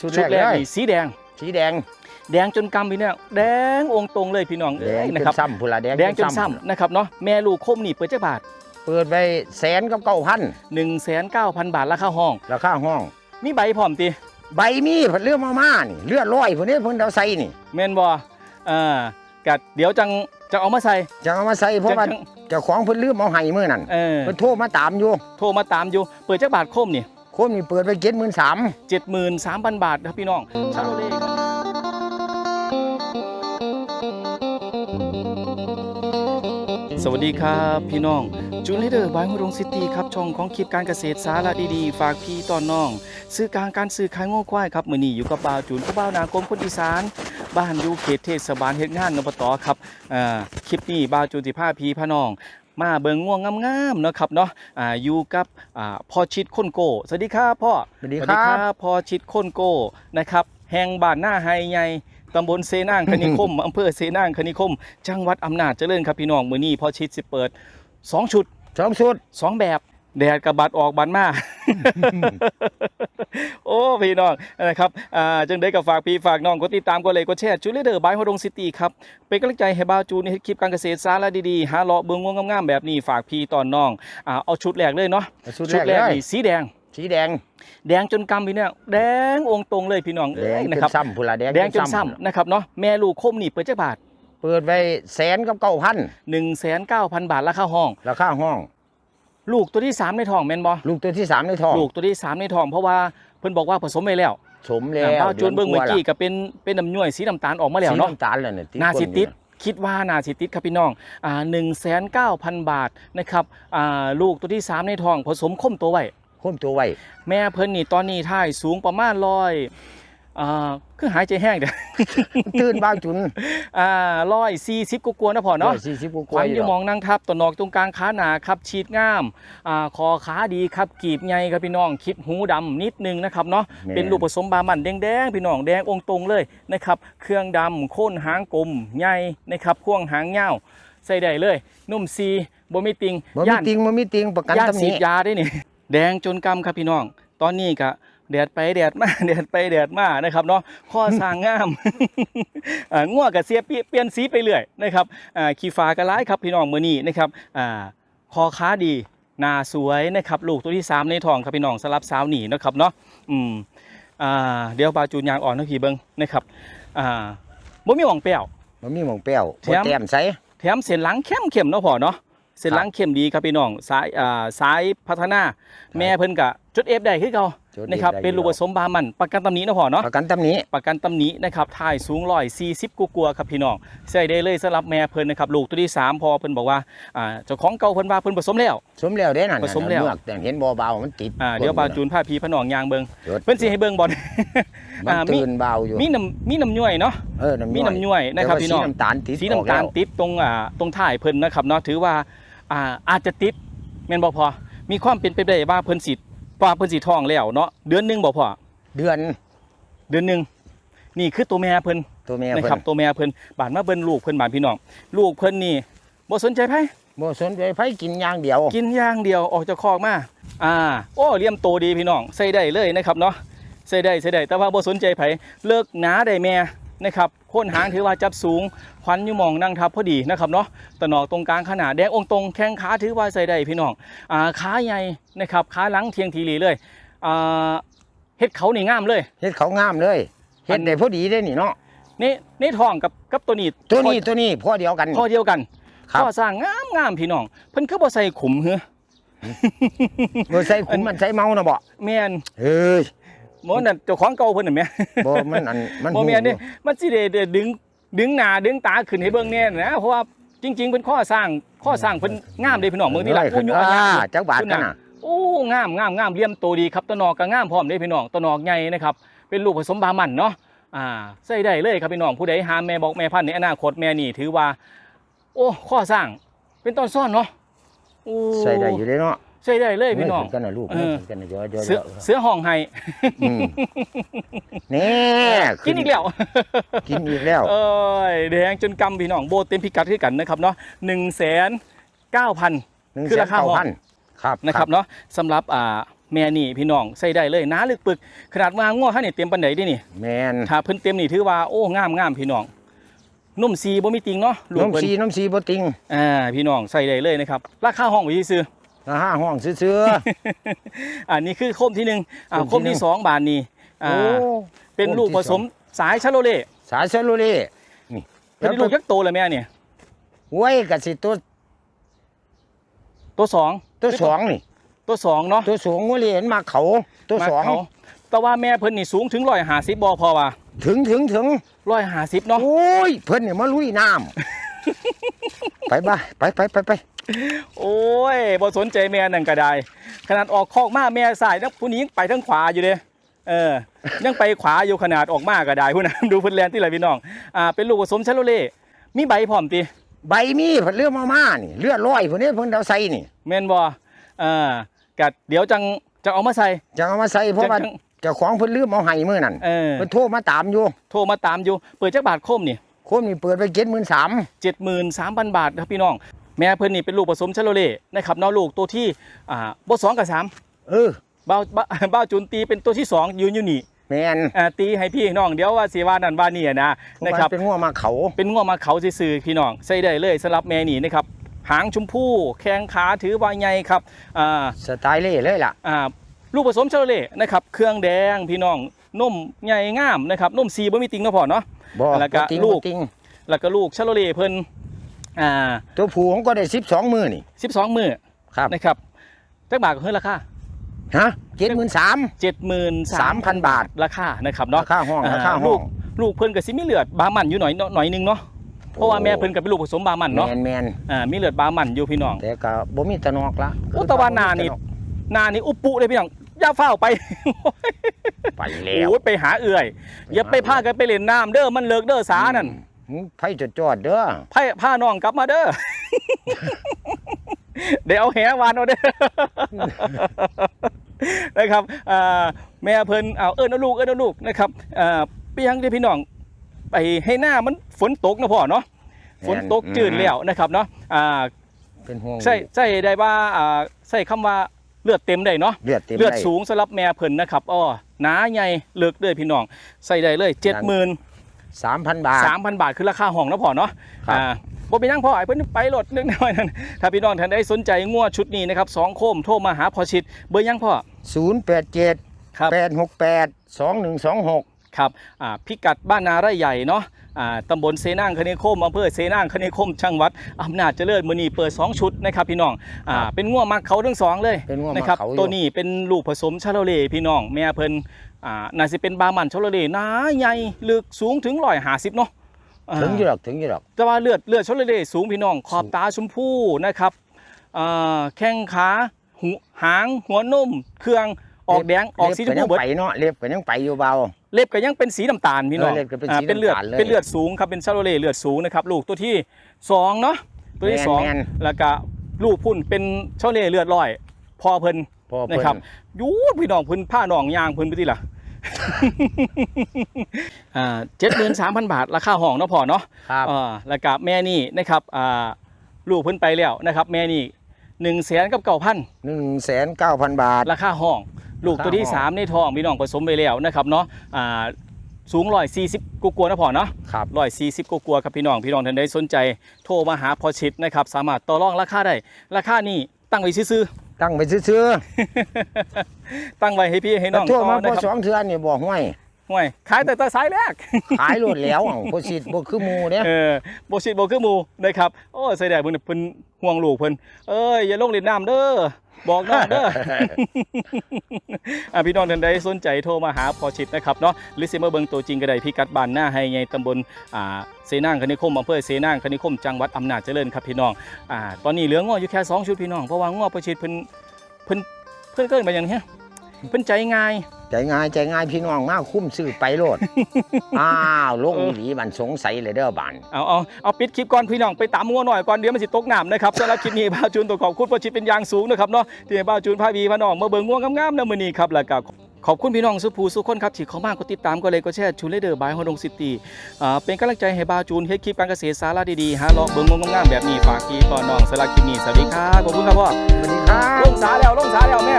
ชุดชุดแรแรกกเลยนี่สีแดง สีแดงแดงจนกำพี่เนี่ยแดงองค์ตรงเลยพี่น้องแดเอ้งยจนะนครับ ซ้ำพุ่นละแดงแดงจนซ้ำนะครับเนาะแม่ลูกคมนี่เปิดจักบาท เปิดไปแสนกับเก้าพัน1 9 0 0 0 บาทราคาห้อง ราคาห้อง มีใบพร้อมติใบมีเพิ่นเลือกมาม่านี่เลือดร้อยเพิ่นนี่เพิ่นเอาใส่นี่แม่นบ่อ่ากัดเดี๋ยวจังจะเอามาใส่จะเอามาใส่เพราะว่าจังเจ้าของเพิ่นลืมเอาให้มื้อนั้นเออเพิ่นโทรมาตามอยู่โทรมาตามอยู่ เปิดจักบาทคมนี่ คนนี่เปิดไป73,000 73,000 บาทครับพี่น้องชาโลเล่สวัสดีครับพี่น้องจูนลีเดอร์บายฮุรงซิตี้ครับช่องของคลิปการเกษตรสาระดีๆ ฝากพี่ตอนน้อง ซื้อกลางการซื้อขายง้อควายครับมือนี้อยู่กับบ่าวจูนผู้บ่าวนากรมคนอีสาน บ้านอยู่เขตเทศบาลเฮ็ดงานนปตครับอ่าคลิปนี้บ่าวจูนสิพาพี่พาน้อง มาเบิ่งง่วงงามๆเนาะครับเนาะอ่าอยู่กับอ่าพ่อชิดคนโกสวัสดีครับพ่อสวัสดีครับ พ่อชิดคนโกนะครับแห่งบ้านหน้าไฮใหญ่ตำบลเซนางคณิคมอำเภอเซนางคณิคม จังหวัดอำนาจเจริญครับพี่น้องมื้อนี้พ่อชิดสิเปิด 2 ชุดสองชุด 2 แบบ แดดกับบัดออกบัดมา โอ้พี่น้องนะครับอ่าจึงได้กับฝากพี่ฝากน้องกดติดตามกดไลค์กดแชร์จูเลเดอร์บายฮอดงซิตี้ครับ เป็นกำลังใจให้บ่าวจูนในคลิปการเกษตรสาระดีๆหาเลาะเบิ่งงวงงามๆแบบนี้ฝากพี่ตอนน้องอ่าเอาชุดแรกเลยเนาะชุดชุดแรแรกกเลย นี่สีแดง สีแดงแดงจนกำพี่เนี่ยแดงองค์ตรงเลยพี่น้องแดงจนะนครับซ้ำพุ่นละแดงแดงจนซ้ำนะครับเนาะแม่ลูกคมนี่เปิดจักบาทเปิดไปแสนกับเก้าพัน1 9 0 0 0 บาทราคาห้อง ราคาห้อง ลูกตัวที่3ในท้องแม่นบ่ลูกตัวที่สามในท้องลูกตัวที่3ในท้องเพราะว่าเพิ่นบอกว่าผสมไปแล้วสมแล้วอ่าจนเบิ่งเมื่อกี้ดืนก็เป็นเป็นน้ำย่อยสีน้ำตาลออกมากว่าแล้วเนาะสีน้ำตาลแล้วเนี่ยนาสิติดก้นอยู่คิดว่านาสิติดครับพี่น้องอ่า1,900,000บาทนะครับอ่าลูกตัวที่3ในท้องผสมคมตัวไว้ค้มตัวไว้แม่เพิ่นนี่ตอนนี้ท่ายสูงประมาณร้อย อ่าคือหายใจแห้งเด้อตื่นบ้างจุนอ่าร้อยสี่สิบกว่าๆนะพ่อเนาะสี่สิบกขวัว่าญๆอยู่มองนั่งทับตัวนอกตรงกลางขาหนาครับฉีดงามอ่าคอขาดีครับกีบใหญ่ครับพี่น้องคลิปหูดำนิดนึงนะครับเนาะแม่เป็นลูกผสมบามันแดงๆพี่น้องแดงองค์ตรงเลยนะครับเครื่องดำโค่นหางกลมใหญ่นะครับพ่วงหางยาวใส่ได้เลยนุ่มซีบ่มีติงบ่มีติงบ่มีติงประกันย่านตำหสีนิดยาได้นี่แดงจนกำครับพี่น้อง ตอนนี้ก็ แดดไปแดดมาแดดไปแดดมานะครับเนาะข้อสร้างงามอ่าง่วงกับเสียเปลี่ยนเปลี่ยนสีไปเรื่อยนะครับอ่าขี้ฟ้ากระร้ายครับพี่น้องมือนี้นะครับอ่าคอค้าดีหน้าสวยนะครับลูกตัวที่สามในท้องครับพี่น้องสลับสาวหนีนะครับเนาะอืมอ่าเดี๋ยวบาจูนยางอ่อนนะพี่เบิ้งนะครับอ่าบ่มีหม่องเปรี้ยวบ่มีหมองเปรี้ยวแถบ่มแต้มใส่แถมเส้นหลังเข้มเข้มๆเนาะพ่อเนาะเส้นหลังเข้มดีครับพี่น้องสายอ่าสายพัฒนา แม่เพิ่นกะจุดเอฟได้คือเขาจุด นะครับได้เป็นลูกผสมบามัน ประกันตำหนิเนาะพ่อเนาะประกันตำหนิประกันตำหนินะครับถ่ายสูงร้อยสี่สิบกว่าๆครับพี่น้องใส่ได้เลยสำหรับแม่เพิ่นนะครับลูกตัวที่สามพอเพิ่นบอกว่าอ่าเจ้าของเก่าเพิ่นว่าเพิ่นผสมแล้วสมแล้วเด้นั่นผสมแล้วเมือกแต่เห็นบ่เบามันติดอ่าเดี๋ยวบาจูนพาพี่พน้องยางเบิ่งจุดเพิ่นสิให้เบิ่งบ่มันอ่ามีตื่นเบาอยู่มีน้ำมีน้ำย่อยเนาะเออน้ำมีน้ำย่อยนะครับแต่ว่าพี่น้องสีน้ำตาลติดสีน้ำตาลออกแวติดตรงอ่าตรงถ่ายเพิ่นนะครับเนาะถือว่าอ่าอาจจะติดแม่นบ่พอมีความเป็นไปได้ว่าเพิ่นสิ ว่าเพิ่นสิท้องแล้วเนาะเดือนหนึงบ่พอเดือนเดือนหนึงนี่คือตัวแม่เพิ่นตัวแม่นะเพิ่ครับนตัวแม่เพิ่นบานมาเบิ่นลูกเพิ่นบานพี่น้องลูกเพิ่นนี่บ่สนใจไผบ่สนใจไผกินอย่างเดียวกินอย่างเดียวออกจากคอกมาอ่าโอ้เลี้ยมโตดีพี่น้องใส่ได้เลยนะครับเนาะใส่ได้ใส่ได้แต่ว่าบ่สนใจไผเลิกหนาได้แม่ นะครับโค่นหางถือว่าจับสูงควันอยู่หมองนั่งทับพอดีนะครับเนาะตะหนอกตรงกลางขนาดแดงองค์ตรงแข้งขาถือว่าใส่ได้พี่น้องอ่าขาใหญ่นะครับขาหลังเทียงทีหลีเลยอ่าเฮ็ดเขานี่งามเลยเฮ็ดเขางามเลยเฮ็ดได้พอดีเด้นี่เนาะนี่นี่ท้องกับกับตัวนี้ตัวนี้ตัวนี้พอเดียวกันพ่อเดียวกันครับพ่อสร้างงามงามพี่น้องเพิ่นคือบ่ใส่ขุมเฮ้อบ่ใส่ขุมมันใส่เมานะบ่แม่นเอ้ย บ่นั่นเจ้าของเก่าเพิ่นน่ะแม่บ่มันอันมันบ่แม่นหูนี่มันสิได้ได้ดึงดึงหน้าดึงตาขึ้นให้เบิ่งแน่นะเพราะว่าจริง ๆเพิ่นข้อสร้างข้อสร้างเพิ่นงามเด้พี่น้องเบิ่งที่หลังเอ้ยโอ้ยอ่าอันจักบาทคุณกันน่ะน่ะโอ้งามงามงามเลี่ยมโตดีครับตะนอกก็งามพร้อมเด้พี่น้องตะนอกใหญ่นะครับเป็นลูกผสมบามันเนาะอ่าใส่ได้เลยครับพี่น้องผู้ใดหาแม่บอกแม่พันธุ์ในอนาคตแม่นี่ถือว่า โอ้ข้อสร้างเป็นต้นซ่อนเนาะโอ้ใส่ได้อยู่เด้เนาะ ใส่ได้เลยพี่น้องเยกันน่ะลูกเออเยกันน่ะเดี๋ยวเดี๋ยวเสือเดี๋ยวเสือห้องไห้อืมนี่กินอีกแล้ว กินอีกแล้ว เอ้ยแดงจนกำพี่น้องโบเต็มพิกัดคือกันนะครับเนาะหนึ่งแสนเก้าพันคือราคาห้อง1,900ครับนะครับเนาะสำหรับอ่าแม่นี่พี่น้องใส่ได้เลยหนาลึกปึก ขนาดว่าง้อท่านนี่เต็มปันไหนดินี่แมนถ้าเพิ่นเต็มนี่ถือว่าโอ้งามงามพี่น้องนุ่มซีบ่มีติงเนาะลูกน้ำเพิ่นซีน้ำซีบ่ติงอ่าพี่น้องใส่ได้เลยนะครับราคาห้องไว้ซื้อ ราคาห้องซื้อ อันนี้คือโคมที่หนึ่งอ่าโคโคมมที่ที่หนึ่งสองบานนี้ๆอ่าโอ้เป็นลูกผสมสายชาโลเล่สายเซลลูเล่นี่เป็นลูกยักษ์โตเลยแม่เนี่ยไว้กับสิตัวตัวสองตัวสองนี่ ตัวสองเนาะตัวสองงัวเลียนมาเขา ตัวสองมาเขาแต่ว่าแม่เพิ่นนี่สูงถึงร้อยหาสิบบอพอว่าถึงถึงถึงร้อยหาสิบเนาะ โอ้ย เพิ่นเนี่ยมาลุยน้ำ ไปบ้าไปไปไปไปโอ้ยบ่สนใจแม่นั่นก็ได้ ขนาดออกคอกมาแม่สายนักผู้นี้ยังไปทางขวาอยู่เด้เออ ยังไปขวาอยู่ขนาดออกมาก็ได้ผู้นั้นดูเพิ่นแลนที่ไรพี่น้อง อ่า เป็นลูกผสมชาโลเล่ มีใบพร้อมติใบมีเพิ่นเลือดมาม่านี่เลือดร้อยเพิ่นนี่เพิ่นเอาใส่นี่แม่นบ่อ่ากัดเดี๋ยวจังจะเอามาใส่จะเอามาใส่เพราะว่าจังเจ้าของเพิ่นลืมเอาให้มื้อนั่นเออเพิ่นโทรมาตามอยู่ โทรมาตามอยู่ เปิดจักบาทคมนี่ โคนนี่เปิดไป73,000 73,000 บาทครับพี่น้อง แม่เพิ่นนี่เป็นลูกผสมชาโลเล่นะครับเนาะลูกตัวที่อ่าบ่สองกับสามเออบ้าวบ้าวบ้าวจุนตีเป็นตัวที่สองยืนอยู่นี่แม่นอ่าตีให้พี่น้องเดี๋ยวว่าสิว่านั่นว่านี่อะนะเพราะนะว่าครับ เป็นงัวมาเขา เป็นง่วงมาเขาซื่อๆพี่น้องใส่ได้เลยสำหรับแม่นี่นะครับหางชมพู่แข้งขาถือว่าใหญ่ครับอ่าสไตล์เล่เลยล่ะ อ่าลูกผสมชาโลเล่นะครับเครื่องแดงพี่น้อง นมใหญ่งามนะครับนมซีบ่มีติงเนาะพ่อเนาะบ่แล้วก็บ่ติงลูกบ่ติงแล้วก็ลูกชาโลเล่เพิ่นอ่าตัวผู้ผมก็ได้12มื้อนี่12มื้อครับ นะครับจักบาทก็คือราคา ฮะ73,000 73,000 บาท ราคานะครับเนาะ ราคาห้องอ่าราคาห้ลูอกงลูกเพิ่นก็สิมีเลือดบามันอยู่หน่อยหน่อยหนึงเนาะเพราะว่าแม่เพิ่นก็เป็นลูกผสมบามันเนาะแม่นแม่นอ่ามีเลือดบามันอยู่พี่น้อง แต่ก็บ่มีตะนอกละโอ้ตะวันนานี่ หนานี่อุปปุเลยพี่น้องอย่าเฝ้าวไป ไปแล้วโอ้ยไปหาเอื่อยอย่าไปพากันไปเล่นน้ำเด้อมันเลิกเด้อสานั่นอืมไผจดจอดเด้อพาพาน้องกลับมาเด้อเดี๋ยวเอาแหวานเอาเด้อนะครับอ่าแม่เพิ่นเอาเอิ้นเอาลูกเอิ้นเอาลูกนะครับอ่าไปยังเด้อพี่น้อง ไปให้หน้ามันฝนตกนะพ่อเนาะฝนตกจืดแล้วนะครับเนาะอ่าเป็นห่วงใช่ใช่ได้ว่าอ่าใส่คำว่า เลือดเต็มได้เนาะเลือดเต็มเลือดได้สูงสำหรับแม่เพิ่นนะครับอ้อหนาใหญ่เลือกเด้อพี่น้องใส่ได้เลยเจ็ดหมื่น3,000บาทสามพันบาทคือราคาห้องนะพ่อเนาะครับอ่าบ่ไปนั่งพ่อไอ้เพิ่นไปรถนึกหน่อยนั่นถ้าพี่น้องท่านใดสนใจงัวชุดนี้นะครับสองโคมโทรมาหาพอชิด เบอร์ยังพ่อ087ครับ868 2126ครับอ่าพิกัดบ้านนาไร่ใหญ่เนาะอ่า ตำบลเซนางคเนโคมอำเภอเซนางคเนโคมจังหวัดอำนาจเจริญมื้อนี้เปิด 2 ชุดนะครับพี่น้องอ่าครับเป็นงัวมักเขาทั้งสองเลยเป็นงัวมักนะครับเขาอยู่ ตัวนี้เป็นลูกผสมชาโลเล่พี่น้องแม่เพิ่นอ่าน่าสิเป็นบามันชาโลเล่หนาใหญ่ลึกสูงถึง150เนาะอ่า ถึงอยู่ดอกถึงอยู่ดอก แต่ว่าเลือดเลือดชาโลเล่สูงพี่น้องขอบตาชมพูนะครับอ่าแข้งขาหูหางหัวนุ่มเครื่องออกแดงออกสีชมเล็พูบเบิดก็ยังไปเนาะเล็บก็ยังไปอยู่เบา เล็บก็ยังเป็นสีน้ำตาลพี่น้องเออเล็บก็เป็นอ่าสีเป็นเลือดน้ำตาลเลยเป็นเลือดสูงครับเป็นชาโลเล่เลือดสูงนะครับลูกตัวที่สองเนาะตัวที่แม่นสองแม่น แล้วก็ลูกพุ่นเป็นชาโลเล่เลือดลอยพอเพิ่น พอเพิ่น นะครับยูดพี่น้องเพิ่นผ้าหนองยางเพิ่นไปที่ล่ะ อ่าเจ็ดหมื่นสามพันบาท ราคาห้องเนาะพอเนาะครับ อ่าแล้วก็แม่นี่นะครับอ่าลูกเพิ่นไปแล้วนะครับ แม่นี่ หนึ่งแสนกับเก้าพัน1,900,000บาท ราคาห้อง ลูกตัวที่ราคาห้อง3ในท้องพี่น้องผสมไปแล้วนะครับเนาะอ่าสูงร้อยสี่สิบกลัวาๆนะพ่อเนาะครับร้อยสี่สิบกลัวาๆครับพี่น้องพี่น้องท่านใดสนใจโทรมาหาพอชิดนะครับสามารถต่อรองราคาได้ราคานี่ตั้งไว้ซื่อตั้งไปซื่อๆตั้งไว้ให้พี่ให้ๆน้แต่องทั่วมาต่อพนะอครับสองเทื่อนี่บ่ห้วย ห่วยขายแต่ตาสายแรกขายโลดแล้วอะบ่สิบ่คือหมู่เด้เออโบชิดโบคือหมูนะครับโอ้ใส่แดดเพิ่นเพิ่นห่วงลูกเพิ่นเอ้ยอย่าลงเล่นน้ำเด้อบอกน้องเด้ออะพี่น้องท่านใดสนใจโทรมาหาพอชิดนะครับเนาะหรือสิมาเบิ่งตัวจริงก็ได้พิกัดบ้านหน้าให้ไงตำบลอ่าเสนางคณิคมอำเภอเสนางคณิคมจังหวัดอำนาจเจริญครับพี่น้องอ่าตอนนี้เหลือง้ออยู่แค่สองชุดพี่น้องเพราะว่าง้อพอชิดเพิ่นเพิ่นเพิ่นเกินไปอย่างเนี้ยเพิ่นใจง่าย ใจง่ายใจง่ายพี่น้องมาคุ้มซื้อไปโลด อ้าวลงเอออีหลีมันสงสัยเลยเด้อบ้านเอาเอาเอาปิดคลิปก่อนพี่น้องไปตามงัวหน่อยก่อนเดี๋ยวมันสิตกน้ำนะครับสำหรับคลิปนี้บ้าวจูนตัวขอบคุณพอชิดเป็นอย่างสูงนะครับเนาะที่ให้บ้าวจูนพาวีพาน้องมาเบิ่งงัวงามๆนะมื้อนี้ครับแล้วก็ขอบคุณพี่น้องสุภูสุคนครับที่เข้ามากดติดตามก็เลยก็แชร์ชูเลเดอร์บายฮอดงซิตี้อ่าเป็นกำลังใจให้บาวจูนเฮ็ดคลิปการเกษตรสาระดีๆหาเลาะเบิ่งงงามๆแบบนี้ฝากพี่ต่อน้องสลักคลิปนี้สวัสดีครับขอบคุณครับพ่อสวัสดีครับลงสาแล้วลงสาแล้วแม่